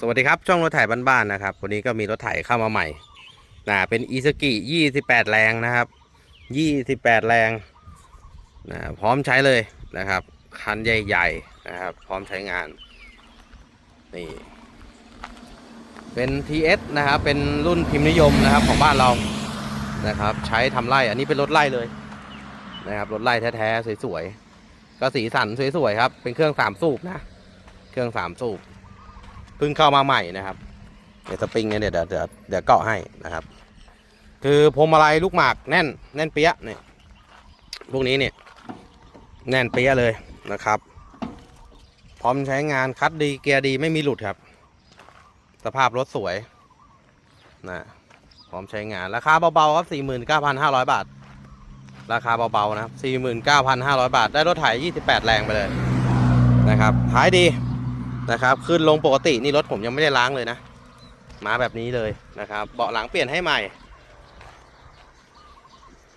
สวัสดีครับ ช่องรถไถบ้านๆนะครับ วันนี้ก็มีรถไถเข้ามาใหม่นะเป็นอีซ k กิ28แรงนะครับ28แรงนะพร้อมใช้เลยนะครับ คันใหญ่ๆนะครับ พร้อมใช้งาน นี่ เป็น TS นะครับ เป็นรุ่นพิมพ์นิยมนะครับของบ้านเรานะครับ ใช้ทำไร่ อันนี้เป็นรถไร่เลยนะครับ รถไร่แท้ๆสวยๆ ก็สีสันสวยๆครับ เป็นเครื่องสามสูบนะ เครื่องสามสูบ เพิ่งเข้ามาใหม่นะครับเดี๋ยวสปริงเนี่ยเดี๋ยวเดี๋ยวเดี๋ยวเกาะให้นะครับ คือพวงมาลัยลูกหมากแน่นแน่นเปี้ยะเนี่ยพวกนี้เนี่ยแน่นเปี้ยะเลยนะครับ พร้อมใช้งานคัดดีเกียร์ดีไม่มีหลุดครับ สภาพรถสวยนะพร้อมใช้งานราคาเบาๆครับ 49,500 บาท ราคาเบาๆนะครับ 49,500 บาท ได้รถไถ28 แรงไปเลยนะครับท้ายดี นะครับ ขึ้นลงปกตินี่รถผมยังไม่ได้ล้างเลยนะ มาแบบนี้เลยนะครับ เบาะหลังเปลี่ยนให้ใหม่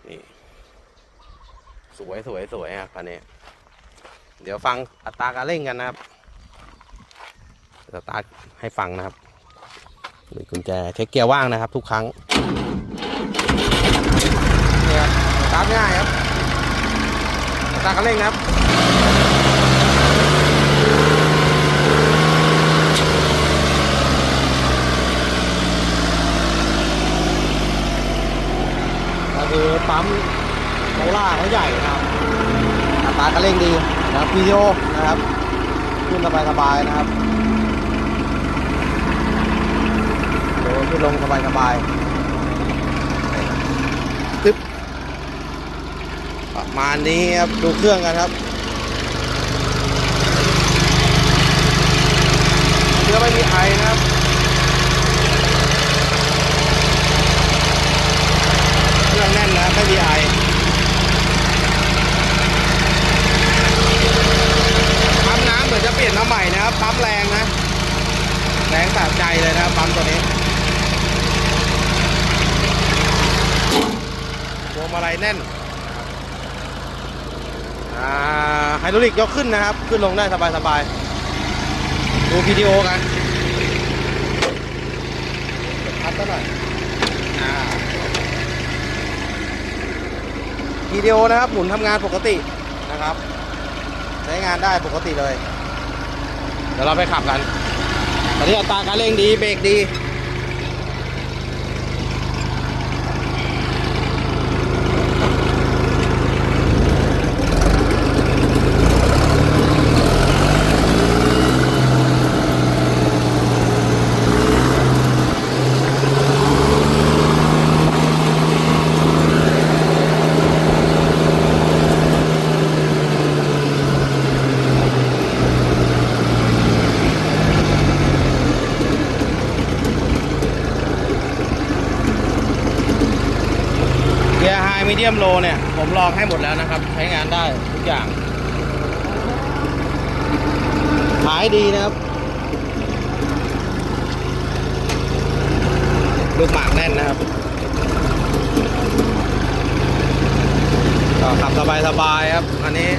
นี่สวยสวยสวยครับคันนี้ เดี๋ยวฟังอัตราการเร่งกันนะครับสตาร์ทให้ฟังนะครับมีกุญแจเช็คเกียร์ว่างนะครับ ทุกครั้งนี่ครับสตาร์ทง่ายครับตราการเร่งนะครับ ก็คือปั๊มโซล่า เขาใหญ่นะครับอัตราการเร่งดีนะครับพีโอนะครับขึ้นสบายสบายๆนะครับโดขึ้นลงสบายสบายๆตึ๊บประมาณนี้ครับดูเครื่องกันครับเรือไม่มีไอนะครับเครื่องแน่นนะไม่มีไอปั๊มน้ำเหมือนจะเปลี่ยนมาใหม่นะครับ ปั๊มแรงนะ แรงสะใจเลยนะครับปั๊มตัวนี้พ วงมาลัยแน่นไฮดรอลิกยกขึ้นนะครับ ขึ้นลงได้สบายๆ ดูวิดีโอกันพัดซะหน่อยวิดีโอนะครับ หมุนทำงานปกตินะครับ ใช้งานได้ปกติเลย เดี๋ยวเราไปขับกัน ตอนนี้อัตราการเร่งดี เบรกดี มีเดียมโลเนี่ย ผมลองให้หมดแล้วนะครับ ใช้งานได้ทุกอย่าง ขายดีนะครับ ลูกหมากแน่นนะครับ ก็ขับสบายๆครับ อันนี้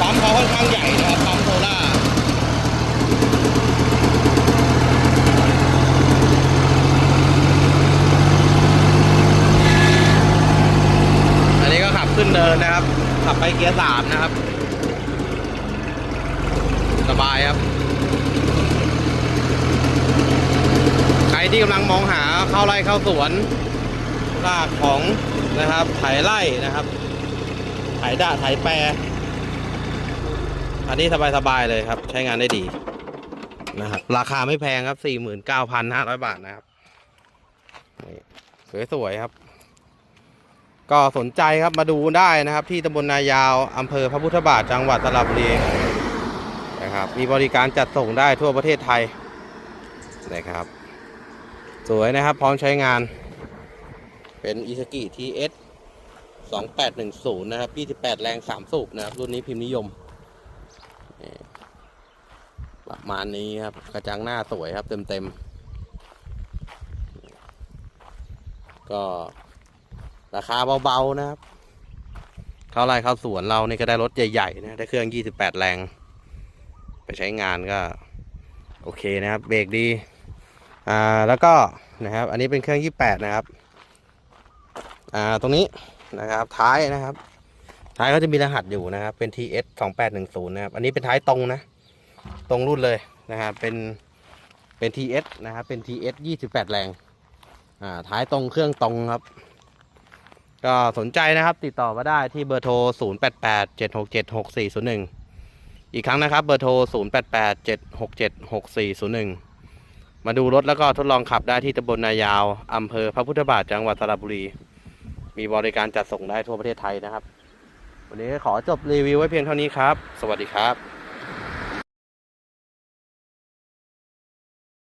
ปั๊มเขาค่อนข้างใหญ่นะครับปั๊มโซล่า อันนี้ก็ขับขึ้นเนินนะครับ ขับ ไปเกียร์สามนะครับ สบายครับ ใครที่กำลังมองหาเข้าไร่เข้าสวนรากของนะครับไถไร่นะครับไถด่าไถแปร อันนี้สบายๆเลยครับ ใช้งานได้ดีนะครับราคาไม่แพงครับ 49,500 บาทนะครับสวยๆครับ ก็สนใจครับมาดูได้นะครับ ที่ตำบลนายาวอำเภอพระพุทธบาทจังหวัดสระบุรีนะครับมีบริการจัดส่งได้ทั่วประเทศไทยนะครับ สวยนะครับพร้อมใช้งาน เป็นอิสกิทีเอส2810 นะครับ 28 แรง 3 สูบนะครับ รุ่นนี้พิมพ์นิยม ประมาณนี้ครับ กระจังหน้าสวยครับเต็มๆ ก็ ราคาเบาๆนะครับ เข้าไร่เข้าสวนเรานี่ก็ได้รถใหญ่ๆนะได้เครื่อง 28 แรง ไปใช้งานก็ โอเคนะครับ เบรกดีอ่าแล้วก็นะครับ อันนี้เป็นเครื่อง 28 นะครับอ่าตรงนี้นะครับท้ายนะครับ ท้ายก็จะมีรหัสอยู่นะครับ เป็น TS 2810นะครับอันนี้เป็นท้ายตรงนะ ตรงรุ่นเลยนะครับเป็นเป็น TS นะครับเป็น TS 28 แรงอ่าท้ายตรงเครื่องตรงครับ ก็สนใจนะครับติดต่อมาได้ที่เบอร์โทร 088 767 6401 อีกครั้งนะครับเบอร์โทร 088 767 6401 มาดูรถแล้วก็ทดลองขับได้ที่ตำบลนายาวอำเภอพระพุทธบาทจังหวัดสระบุรี มีบริการจัดส่งได้ทั่วประเทศไทยนะครับ วันนี้ขอจบรีวิวไว้เพียงเท่านี้ครับ สวัสดีครับ